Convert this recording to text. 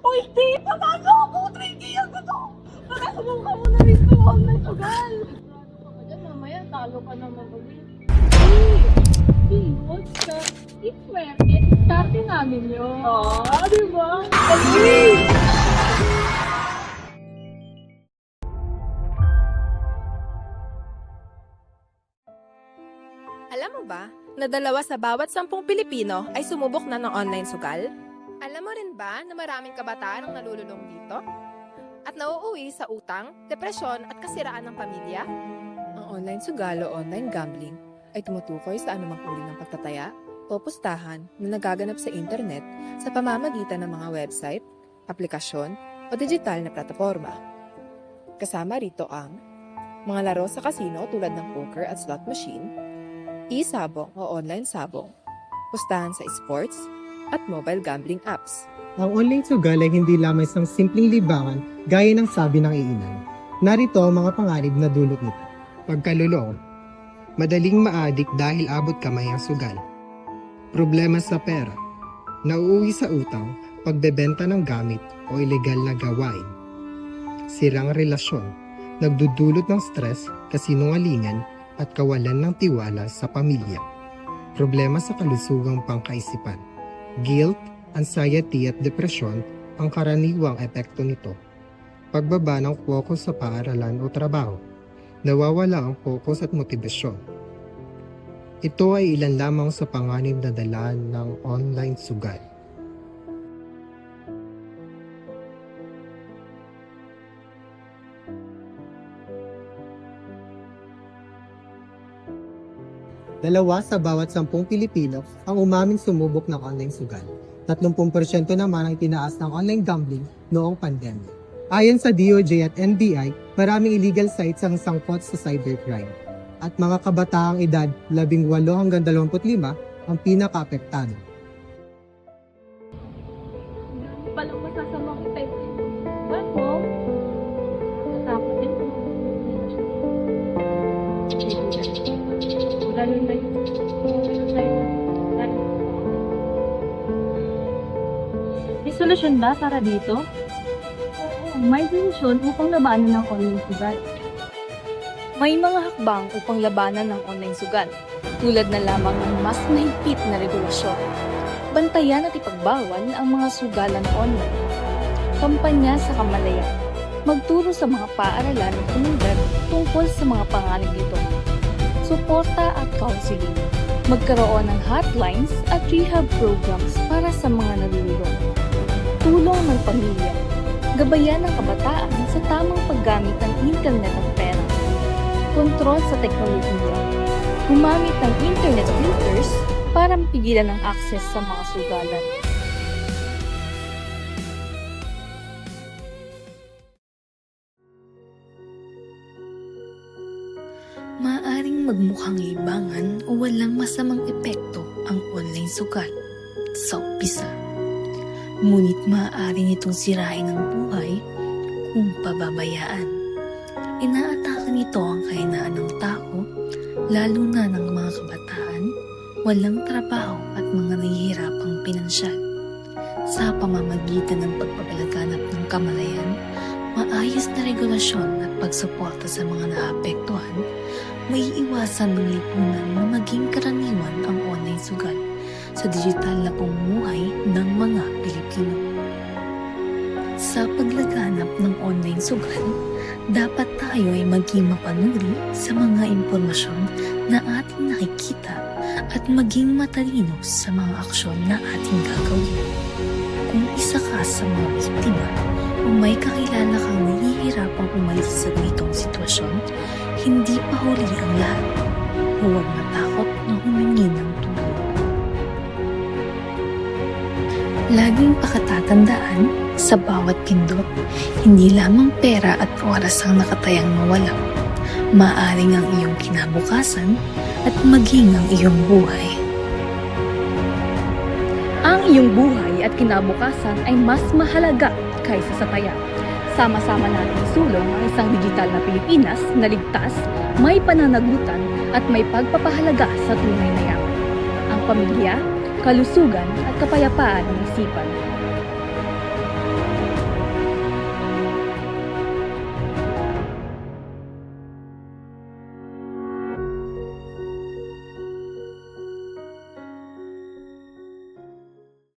Uy, di! Patago ako! Tricky ako to! Para subukan mo na rin ito online sugal! Sigurado ka ba dyan? Mamaya talo ka naman ulit. Hey! Hey, what's that? It's where it starting namin yun. Ah, di ba? Hey! Alam mo ba na dalawa sa bawat sampung Pilipino ay sumubok na ng online sugal? Alam mo rin ba na maraming kabataan ang nalululong dito? At nauuwi sa utang, depresyon at kasiraan ng pamilya? Ang online sugal o online gambling ay tumutukoy sa anumang uri ng pagtataya o pustahan na nagaganap sa internet sa pamamagitan ng mga website, aplikasyon o digital na plataforma. Kasama rito ang mga laro sa kasino tulad ng poker at slot machine, e-sabong o online sabong, pustahan sa sports, at mobile gambling apps. Ang online sugal ay hindi lamang isang simpleng libangan gaya ng sabi ng iinan. Narito ang mga panganib na dulot nito. Pagkalulong. Madaling maadik dahil abot kamay ang sugal. Problema sa pera. Nauuwi sa utang, pagbebenta ng gamit o ilegal na gawain. Sirang relasyon. Nagdudulot ng stress, kasinungalingan at kawalan ng tiwala sa pamilya. Problema sa kalusugang pangkaisipan. Guilt, anxiety at depresyon ang karaniwang epekto nito. Pagbaba ng focus sa paaralan o trabaho. Nawawala ang focus at motibasyon. Ito ay ilan lamang sa panganib na dala ng online sugal. Dalawa sa bawat sampung Pilipino ang umaming sumubok ng online sugal. 30% naman ang tinaas ng online gambling noong pandemya. Ayon sa DOJ at NBI, maraming illegal sites ang sangkot sa cybercrime. At mga kabataang edad 18 hanggang 25 ang pinaka-apektado. Lalo na. May solusyon ba para dito? Oo, may solusyon upang labanan ng online sugal. May mga hakbang upang labanan ng online sugal, tulad na lamang ng mas mahigpit na regulasyon. Bantayan at ipagbawal ang mga sugalan online. Kampanya sa kamalayan. Magturo sa mga paaralan at komunidad tungkol sa mga panganib nito. Suporta at counseling. Magkaroon ng hotlines at rehab programs para sa mga nalululong. Tulong ng pamilya. Gabayan ng kabataan sa tamang paggamit ng internet at pera kontrol sa teknolohiya. Gumamit ng internet filters para mapigilan ang access sa mga sugalan. Maaring magmukhang libangan o walang masamang epekto ang online sugal sa umpisa. Ngunit maaari nitong sirain ang buhay kung pababayaan. Inaatake nito ang kahinaan ng tao, lalo na ng mga kabataan, walang trabaho at mga nahihirapang pinansyal. Sa pamamagitan ng pagpapalaganap ng kamalayan, maayos na regulasyon at pagsuporta sa mga naapektuhan, may iwasan ng lipunan na maging karaniwan ang online sugal sa digital na pamumuhay ng mga Pilipino. Sa paglaganap ng online sugal, dapat tayo ay maging mapanuri sa mga impormasyon na ating nakikita at maging matalino sa mga aksyon na ating gagawin. Kung isa ka sa mga biktima o may kakilala kang nahihirapang umalis sa ganitong sitwasyon, hindi pa huli ang lahat. Huwag matakot na humingi ng tulong. Laging pakatatandaan sa bawat pindot, hindi lamang pera at oras ang nakatayang mawala. Maaring ang iyong kinabukasan at maging ang iyong buhay. Ang iyong buhay at kinabukasan ay mas mahalaga kaysa sa taya. Sama-sama natin sulong ang isang digital na Pilipinas na ligtas, may pananagutan at may pagpapahalaga sa tunay na yaman. Ang pamilya, kalusugan at kapayapaan ng isipan